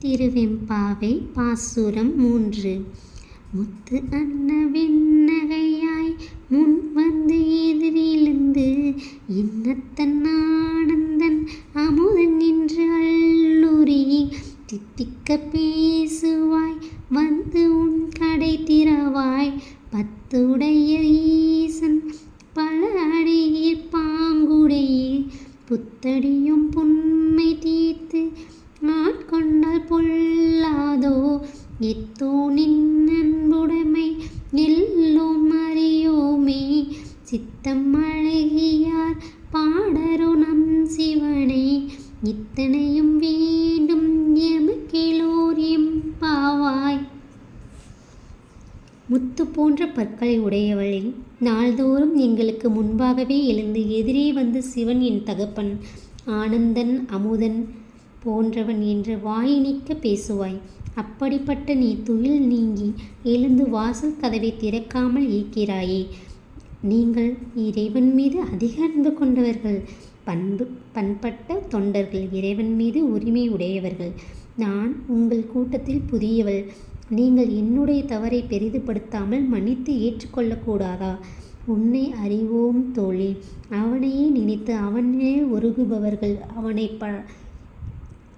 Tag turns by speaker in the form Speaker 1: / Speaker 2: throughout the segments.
Speaker 1: திருவெம்பாவை பாசுரம் மூன்று. முத்து அன்ன வெண்ணகையாய் முன் வந்து எதிரிலிருந்து இன்னத்தன் ஆனந்தன் அமுதன் என்று அல்லுரி தித்திக்க பேசுவாய் வந்து உன் கடை திறவாய் பத்துடைய ஈசன் பல அடியிற் பாங்குடைய புத்தடியும் புன்மை தீர்த்து மண்ணல் பொல்லாதோ? எத்தோனின் அன்புடைமை எல்லோம் அறியோமே. சித்தம் அழகியார் பாடரோ நம் சிவனை. இத்தனையும் வேண்டும் எமக்கெலோர் எம்பாவாய். முத்து போன்ற பற்களை உடையவளே நாள்தோறும் எங்களுக்கு முன்பாகவே எழுந்து எதிரே வந்து சிவன் என் தகப்பன். ஆனந்தன் அமுதன் போன்றவன் என்று வாயினிக்க பேசுவாய். அப்படிப்பட்ட நீ துயில் நீங்கி எழுந்து வாசல் கதவை திறக்காமல் இருக்கிறாயே. நீங்கள் இறைவன் மீது அதிக அன்பு கொண்டவர்கள். பண்பு பண்பட்ட தொண்டர்கள் இறைவன் மீது உரிமை உடையவர்கள். நான் உங்கள் கூட்டத்தில் புதியவள். நீங்கள் என்னுடைய தவறை பெரிதுபடுத்தாமல் மன்னித்து ஏற்றுக்கொள்ளக்கூடாதா? உன்னை அறிவோம் தோழி. அவனையே நினைத்து அவனே ஒருகுபவர்கள். அவனை ப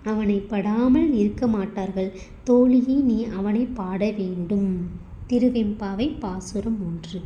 Speaker 1: அவனை படாமல் இருக்க மாட்டார்கள். தோழியே நீ அவனை பாட வேண்டும். திருவெம்பாவை பாசுரம் ஒன்று.